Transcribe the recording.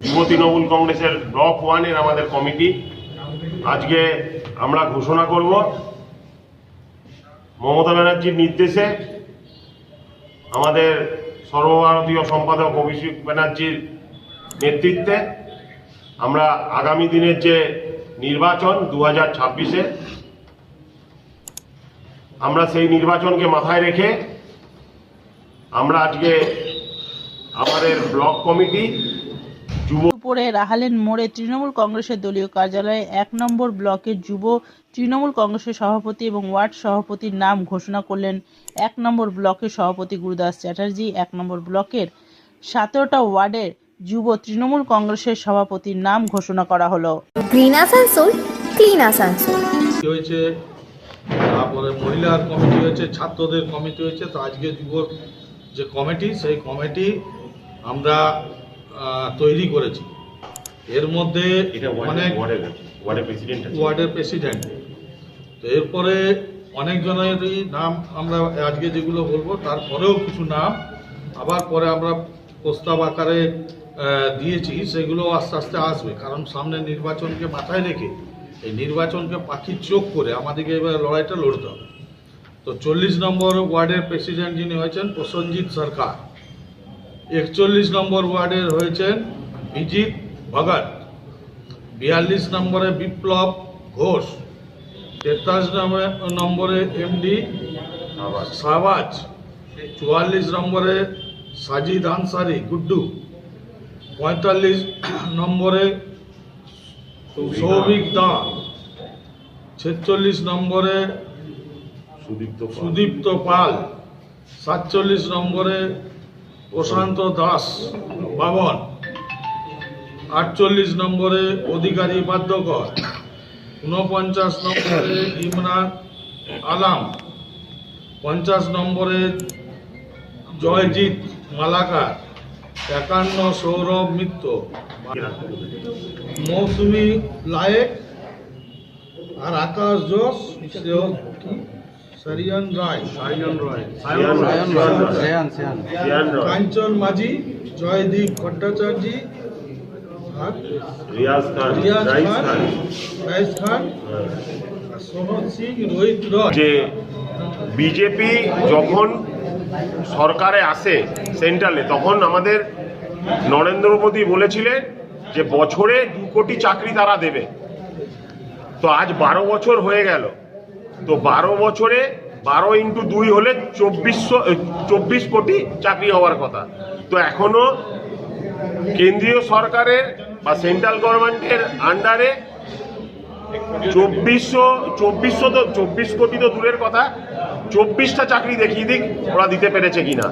তৃণমূল কংগ্রেসের ব্লক ওয়ানের আমাদের কমিটি। আজকে আমরা ঘোষণা করব মমতা ব্যানার্জির নির্দেশে আমাদের সর্বভারতীয় সম্পাদক অভিষেক ব্যানার্জির নেতৃত্বে আমরা আগামী দিনের যে নির্বাচন দু হাজার ছাব্বিশে, আমরা সেই নির্বাচনকে মাথায় রেখে আমরা আজকে আমাদের ব্লক কমিটি যুব দুপুরে রাহালেন মোড়ে তৃণমূল কংগ্রেসের দলীয় কার্যালয়ে এক নম্বর ব্লকের যুব তৃণমূল কংগ্রেসের সভাপতি এবং ওয়ার্ড সভাপতির নাম ঘোষণা করলেন এক নম্বর ব্লকের সভাপতি গুরুদাস চ্যাটার্জি এক নম্বর ব্লকের সতেরোটা ওয়ার্ডের যুব তৃণমূল কংগ্রেসের সভাপতির নাম ঘোষণা করা হলো। Green Asansol clean Asansol committee হয়েছে তারপরে মহিলার কমিটি হয়েছে ছাত্রদের কমিটি হয়েছে তো আজকে যুবর যে কমিটি সেই কমিটি আমরা তৈরি করেছি। এর মধ্যে এটা অনেক ওয়ার্ডের ওয়ার্ডের প্রেসিডেন্ট ওয়ার্ডের প্রেসিডেন্ট তো এরপরে অনেকজনেরই নাম আমরা আজকে যেগুলো বলব তারপরেও কিছু নাম আবার পরে আমরা প্রস্তাব আকারে দিয়েছি সেগুলো আস্তে আস্তে আসবে। কারণ সামনে নির্বাচনকে মাথায় রেখে এই নির্বাচনকে পাখির চোখ করে আমাদেরকে এবার লড়াইটা লড়তে হবে। তো চল্লিশ নম্বর ওয়ার্ডের প্রেসিডেন্ট যিনি হয়েছেন প্রসেনজিৎ সরকার। একচল্লিশ নম্বর ওয়ার্ডের হয়েছেন বিজিত ভগত বিয়াল্লিশ নম্বরে বিপ্লব ঘোষ তেতাল্লিশ নম্বরে এমডি শাহবাজ চুয়াল্লিশ নম্বরে সাজিদ আনসারি গুড্ডু পঁয়তাল্লিশ নম্বরে সৌভিক দা ছেচল্লিশ নম্বরে সুদীপ্ত সুদীপ্ত পাল সাতচল্লিশ নম্বরে প্রশান্ত দাস বাবন। আটচল্লিশ নম্বরে অধিকারী বাদ্যকর ঊনপঞ্চাশ নম্বরে ইমরান আলাম। পঞ্চাশ নম্বরে জয়জিৎ মালাকার। একান্ন সৌরভ মিত্র। মৌসুমি লায়েক আর আকাশ কি? সরিয়ন রায়। সায়ন রায়। সায়ন রায়। রায়। কাঞ্চন মাঝি জয়দীপ ভট্টাচার্য রিয়াজ খান রিয়াজ রাইস খান খান। রাইস খান হ্যাঁ। সনদ সিং রোহিত রয়। যে বিজেপি যখন সরকারে আসে সেন্ট্রালে তখন আমাদের নরেন্দ্র মোদী বলেছিলেন যে বছরে দু কোটি চাকরি তারা দেবে। তো আজ বারো বছর হয়ে গেল। তো বারো বছরে বারো ইন্টু দুই হলে চব্বিশশো চব্বিশ কোটি চাকরি হওয়ার কথা। তো এখনও কেন্দ্রীয় সরকারের বা সেন্ট্রাল গভর্নমেন্টের আন্ডারে চব্বিশশো চব্বিশশো তো, চব্বিশ কোটি তো দূরের কথা, চব্বিশটা চাকরি দেখিয়ে দিক, ওরা দিতে পেরেছে কিনা।